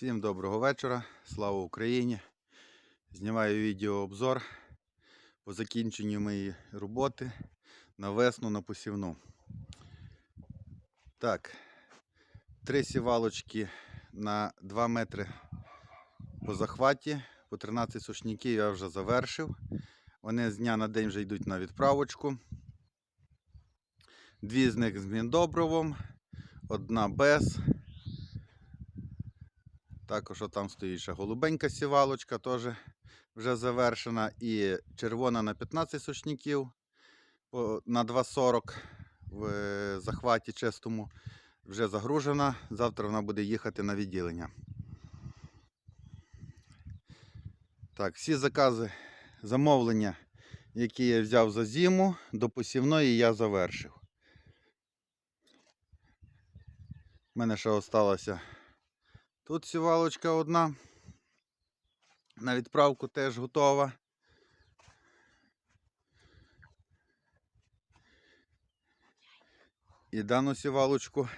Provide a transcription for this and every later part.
Всім доброго вечора, слава Україні. Знімаю відеообзор по закінченню моєї роботи на весну на посівну. Так, три сівалочки на 2 метри по захваті, по 13 сушників я вже завершив. Вони з дня на день вже йдуть на відправочку. Дві з них з міндобровом, одна без. Також там стоїть ще голубенька сівалочка, теж вже завершена. І червона на 15 сушників на 2,40 в е, захваті чистому вже загружена. Завтра вона буде їхати на відділення. Так, всі закази, замовлення, які я взяв за зиму, до посівної я завершив. У мене ще осталося Тут сівалочка одна. На відправку теж готова. І дану сівалочку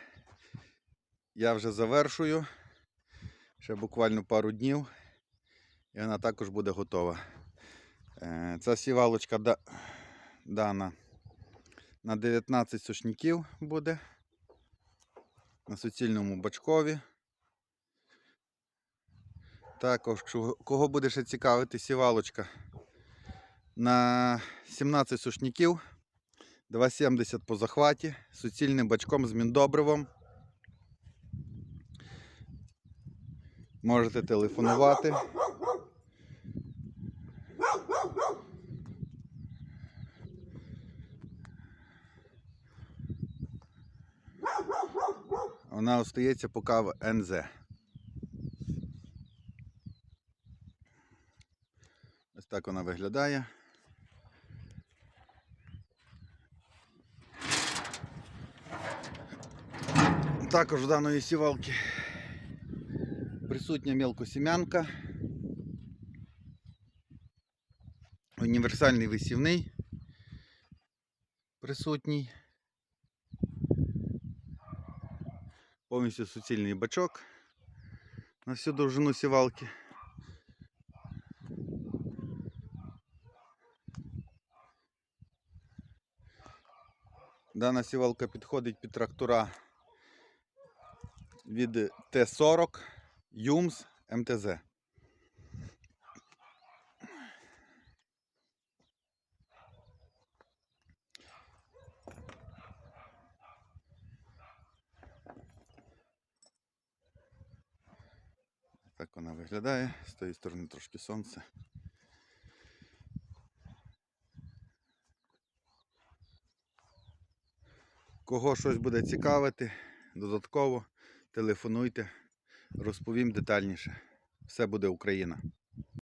я вже завершую. Ще буквально пару днів. І вона також буде готова. Е, Ця сівалочка да- дана на 19 сушників буде. На суцільному бачкові. Також, кого буде ще цікавити, сівалочка на 17 сушників, 2,70 по захваті, суцільним бачком з міндобривом. Можете телефонувати. Вона остається поки в НЗ. Ось так вона виглядає. Також в даної сівалки присутня мілкосім'янка. Універсальний висівний присутній. Повністю суцільний бачок на всю довжину сівалки. Дана сівалка підходить під трактора від Т-40 ЮМС МТЗ. Так вона виглядає, з тої сторони трошки сонце. Кого щось буде цікавити, додатково телефонуйте, розповім детальніше. Все буде Україна.